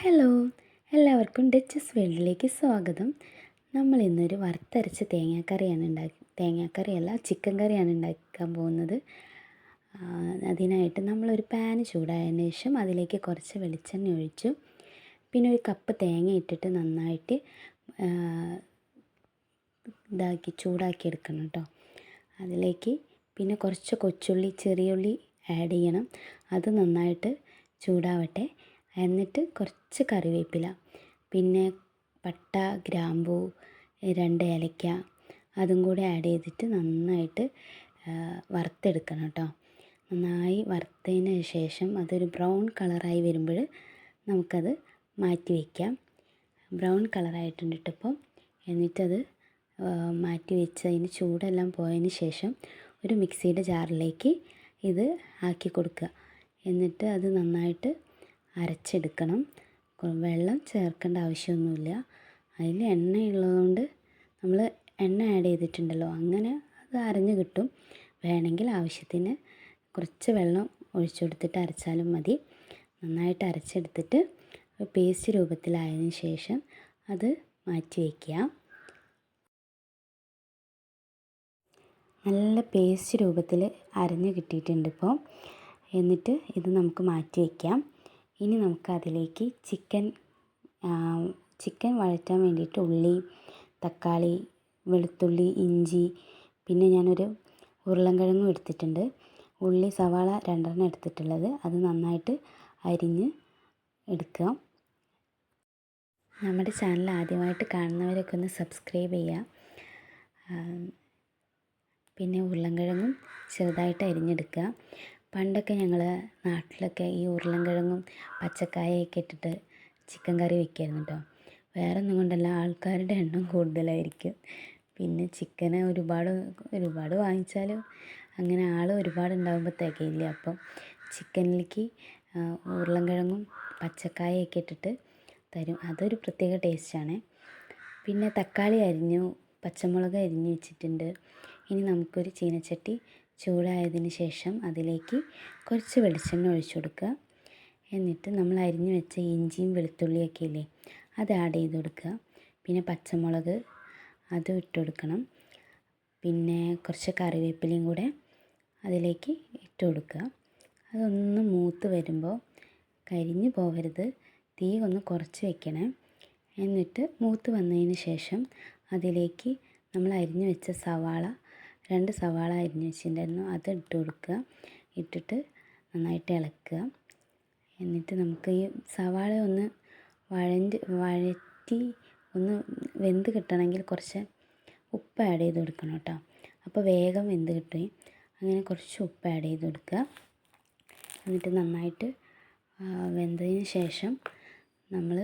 Hello എല്ലാവർക്കും duchess വേൾഡിലേക്ക് സ്വാഗതം. നമ്മൾ ഇന്നൊരു വറുത്തരച്ച തേങ്ങാക്കറിയാണ് ഉണ്ടാക്കി തേങ്ങാക്കറിയല്ല ചിക്കൻ കറിയാണ് ഉണ്ടാക്കാൻ പോകുന്നത്. അതിനായിട്ട് നമ്മളൊരു പാന് ചൂടായതിന് ശേഷം അതിലേക്ക് കുറച്ച് വെളിച്ചെണ്ണ ഒഴിച്ചു. പിന്നെ ഒരു കപ്പ് തേങ്ങ ഇട്ടിട്ട് നന്നായിട്ട് ഇതാക്കി ചൂടാക്കി എടുക്കണം കേട്ടോ അതിലേക്ക് പിന്നെ കുറച്ച് കൊച്ചുള്ളി ചെറിയുള്ളി ആഡ് ചെയ്യണം. അത് നന്നായിട്ട് ചൂടാവട്ടെ. എന്നിട്ട് കുറച്ച് കറിവേപ്പില പിന്നെ പട്ട ഗ്രാമ്പൂ രണ്ട് ഏലക്ക അതും കൂടി ആഡ് ചെയ്തിട്ട് നന്നായിട്ട് വറുത്തെടുക്കണം കേട്ടോ. നന്നായി വറുത്തതിന് ശേഷം അതൊരു ബ്രൗൺ കളറായി വരുമ്പോൾ നമുക്കത് മാറ്റി വയ്ക്കാം ബ്രൗൺ കളറായിട്ടുണ്ട് എന്നിട്ടത് മാറ്റി വെച്ച് അതിന് ചൂടെല്ലാം പോയതിന് ശേഷം ഒരു മിക്സിയുടെ ജാറിലേക്ക് ഇത് ആക്കി കൊടുക്കുക. എന്നിട്ട് അത് നന്നായിട്ട് അരച്ചെടുക്കണം. വെള്ളം ചേർക്കേണ്ട ആവശ്യമൊന്നുമില്ല. അതിൽ എണ്ണ ഉള്ളതുകൊണ്ട് നമ്മൾ എണ്ണ ആഡ് ചെയ്തിട്ടുണ്ടല്ലോ അങ്ങനെ അത് അരഞ്ഞ് കിട്ടും. വേണമെങ്കിൽ ആവശ്യത്തിന് കുറച്ച് വെള്ളം ഒഴിച്ചു കൊടുത്തിട്ട് അരച്ചാലും മതി. നന്നായിട്ട് അരച്ചെടുത്തിട്ട് പേസ്റ്റ് രൂപത്തിലായതിനു ശേഷം അത് മാറ്റി വയ്ക്കുക നല്ല പേസ്റ്റ് രൂപത്തിൽ അരഞ്ഞ് കിട്ടിയിട്ടുണ്ട് ഇപ്പോൾ എന്നിട്ട് ഇത് നമുക്ക് മാറ്റി വയ്ക്കാം ഇനി നമുക്കതിലേക്ക് ചിക്കൻ ചിക്കൻ വഴറ്റാൻ വേണ്ടിയിട്ട് ഉള്ളി തക്കാളി വെളുത്തുള്ളി ഇഞ്ചി പിന്നെ ഞാനൊരു ഉരുളൻകിഴങ്ങും എടുത്തിട്ടുണ്ട്. ഉള്ളി സവാള രണ്ടെണ്ണം എടുത്തിട്ടുള്ളത്. അത് നന്നായിട്ട് അരിഞ്ഞ് എടുക്കുക. നമ്മുടെ ചാനൽ ആദ്യമായിട്ട് കാണുന്നവരൊക്കെ ഒന്ന് സബ്സ്ക്രൈബ് ചെയ്യുക. പിന്നെ ഉരുളൻകിഴങ്ങും ചെറുതായിട്ട് അരിഞ്ഞെടുക്കുക. പണ്ടൊക്കെ ഞങ്ങൾ നാട്ടിലൊക്കെ ഈ ഉരുളൻകിഴങ്ങും പച്ചക്കായയൊക്കെ ഇട്ടിട്ട് ചിക്കൻ കറി വെക്കായിരുന്നു കേട്ടോ വേറെ ഒന്നും കൊണ്ടല്ല ആൾക്കാരുടെ എണ്ണം കൂടുതലായിരിക്കും. പിന്നെ ചിക്കന് ഒരുപാട് ഒരുപാട് വാങ്ങിച്ചാലും അങ്ങനെ ആൾ ഒരുപാട് ഉണ്ടാകുമ്പോൾ തികയില്ല. അപ്പം ചിക്കനിലേക്ക് ഉരുളൻകിഴങ്ങും പച്ചക്കായയൊക്കെ ഇട്ടിട്ട് തരും. അതൊരു പ്രത്യേക ടേസ്റ്റാണ്. പിന്നെ തക്കാളി അരിഞ്ഞു പച്ചമുളക് അരിഞ്ഞു വെച്ചിട്ടുണ്ട്. ഇനി നമുക്കൊരു ചീനച്ചട്ടി ചൂടായതിന് ശേഷം അതിലേക്ക് കുറച്ച് വെളിച്ചെണ്ണ ഒഴിച്ചു കൊടുക്കുക. എന്നിട്ട് നമ്മൾ അരിഞ്ഞു വെച്ച ഇഞ്ചിയും വെളുത്തുള്ളിയൊക്കെ ഇല്ലേ അത് ആഡ് ചെയ്ത് കൊടുക്കുക. പിന്നെ പച്ചമുളക് അതും ഇട്ട് കൊടുക്കണം. പിന്നെ കുറച്ച് കറിവേപ്പിലയും കൂടെ അതിലേക്ക് ഇട്ട് കൊടുക്കുക. അതൊന്ന് മൂത്ത് വരുമ്പോൾ കരിഞ്ഞു പോകരുത്. തീ ഒന്ന് കുറച്ച് വെക്കണേ. എന്നിട്ട് മൂത്ത് വന്നതിന് ശേഷം അതിലേക്ക് നമ്മൾ അരിഞ്ഞു വെച്ച സവാള രണ്ട് സവാള അരിഞ്ഞ് വെച്ചിട്ടുണ്ടായിരുന്നു അത് ഇട്ട് കൊടുക്കുക. ഇട്ടിട്ട് നന്നായിട്ട് ഇളക്കുക. എന്നിട്ട് നമുക്ക് ഈ സവാള ഒന്ന് വഴണ്ട് വഴറ്റി ഒന്ന് വെന്ത് കിട്ടണമെങ്കിൽ കുറച്ച് ഉപ്പ് ആഡ് ചെയ്ത് കൊടുക്കണം കേട്ടോ. അപ്പോൾ വേഗം വെന്ത് കിട്ടും. അങ്ങനെ കുറച്ച് ഉപ്പ് ആഡ് ചെയ്ത് കൊടുക്കുക. എന്നിട്ട് നന്നായിട്ട് വെന്തതിന് ശേഷം നമ്മൾ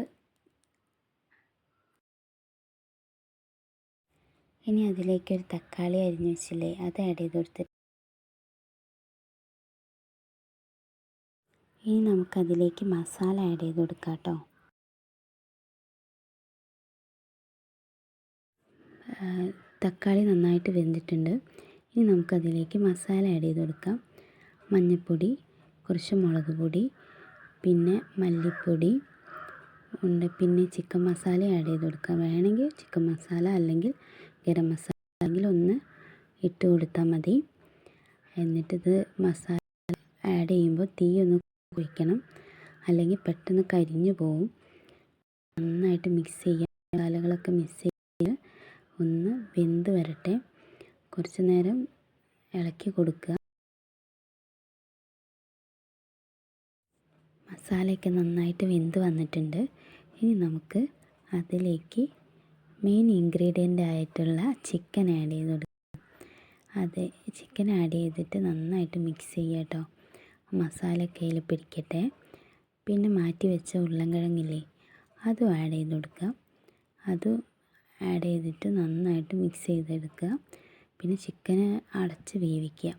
ഇനി അതിലേക്ക് ഒരു തക്കാളി അരിഞ്ഞു വെച്ചില്ലേ അത് ആഡ് ചെയ്ത് കൊടുത്തിട്ട്. ഇനി നമുക്കതിലേക്ക് മസാല ആഡ് ചെയ്ത് കൊടുക്കാം കേട്ടോ. തക്കാളി നന്നായിട്ട് വെന്തിട്ടുണ്ട്. ഇനി നമുക്കതിലേക്ക് മസാല ആഡ് ചെയ്ത് കൊടുക്കാം. മഞ്ഞൾപ്പൊടി കുറച്ച് മുളക് പൊടി പിന്നെ മല്ലിപ്പൊടി ഉണ്ട് പിന്നെ ചിക്കൻ മസാല ആഡ് ചെയ്ത് കൊടുക്കാം. വേണമെങ്കിൽ ചിക്കൻ മസാല അല്ലെങ്കിൽ ഗരം മസാല ഒന്ന് ഇട്ട് കൊടുത്താൽ മതി. എന്നിട്ടിത് മസാല ആഡ് ചെയ്യുമ്പോൾ തീ ഒന്ന് കുഴിക്കണം. അല്ലെങ്കിൽ പെട്ടെന്ന് കരിഞ്ഞു പോവും. നന്നായിട്ട് മിക്സ് ചെയ്യാം. മസാലകളൊക്കെ മിക്സ് ചെയ്ത് ഒന്ന് വെന്ത് വരട്ടെ. കുറച്ച് നേരം ഇളക്കി കൊടുക്കുക. മസാലയൊക്കെ നന്നായിട്ട് വെന്ത് വന്നിട്ടുണ്ട്. ഇനി നമുക്ക് അതിലേക്ക് മെയിൻ ഇൻഗ്രീഡിയന്റ് ആയിട്ടുള്ള ചിക്കൻ ആഡ് ചെയ്ത് കൊടുക്കുക അത് ചിക്കൻ ആഡ് ചെയ്തിട്ട് നന്നായിട്ട് മിക്സ് ചെയ്യുക കേട്ടോ മസാലയൊക്കെ അതിൽ പിടിക്കട്ടെ. പിന്നെ മാറ്റി വെച്ച ഉരുളൻകിഴങ്ങില്ലേ അതും ആഡ് ചെയ്ത് കൊടുക്കുക അതും ആഡ് ചെയ്തിട്ട് നന്നായിട്ട് മിക്സ് ചെയ്തെടുക്കുക. പിന്നെ ചിക്കന് അടച്ച് വേവിക്കുക.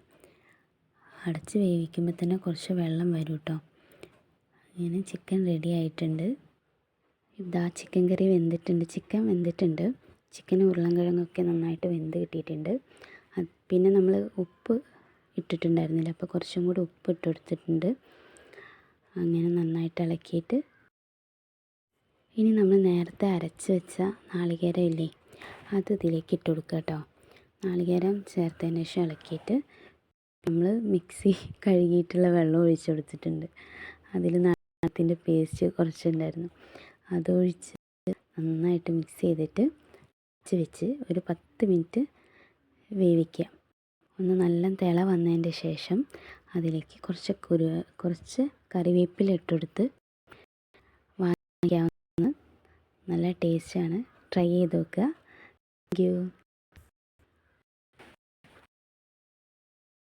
അടച്ച് വേവിക്കുമ്പോൾ തന്നെ കുറച്ച് വെള്ളം വരും കേട്ടോ അങ്ങനെ ചിക്കൻ റെഡി ആയിട്ടുണ്ട്. ഇതാ ചിക്കൻ കറി വെന്തിട്ടുണ്ട്. ചിക്കൻ വെന്തിട്ടുണ്ട്. ചിക്കൻ ഉരുളൻകിഴങ്ങൊക്കെ നന്നായിട്ട് വെന്ത് കിട്ടിയിട്ടുണ്ട്. പിന്നെ നമ്മൾ ഉപ്പ് ഇട്ടിട്ടുണ്ടായിരുന്നില്ല. അപ്പോൾ കുറച്ചും കൂടി ഉപ്പ് ഇട്ട് കൊടുത്തിട്ടുണ്ട്. അങ്ങനെ നന്നായിട്ട് ഇളക്കിയിട്ട് ഇനി നമ്മൾ നേരത്തെ അരച്ച് വെച്ച നാളികേരം ഇല്ലേ അത് ഇതിലേക്ക് ഇട്ട് കൊടുക്കുക കേട്ടോ. നാളികേരം ചേർത്തതിന് ശേഷം ഇളക്കിയിട്ട് നമ്മൾ മിക്സി കഴുകിയിട്ടുള്ള വെള്ളം ഒഴിച്ചു കൊടുത്തിട്ടുണ്ട്. അതിൽ നാളത്തിന്റെ പേസ്റ്റ് കുറച്ചുണ്ടായിരുന്നു. അതൊഴിച്ച് നന്നായിട്ട് മിക്സ് ചെയ്തിട്ട് അടച്ച് വെച്ച് ഒരു പത്ത് മിനിറ്റ് വേവിക്കുക ഒന്ന് നല്ല തിള വന്നതിന്റെ ശേഷം അതിലേക്ക് കുറച്ച് കുരു കുറച്ച് കറിവേപ്പില ഇട്ടുകൊടുത്ത് വാങ്ങിക്കാവുന്ന നല്ല ടേസ്റ്റാണ് ട്രൈ ചെയ്ത് നോക്കുക. Thank you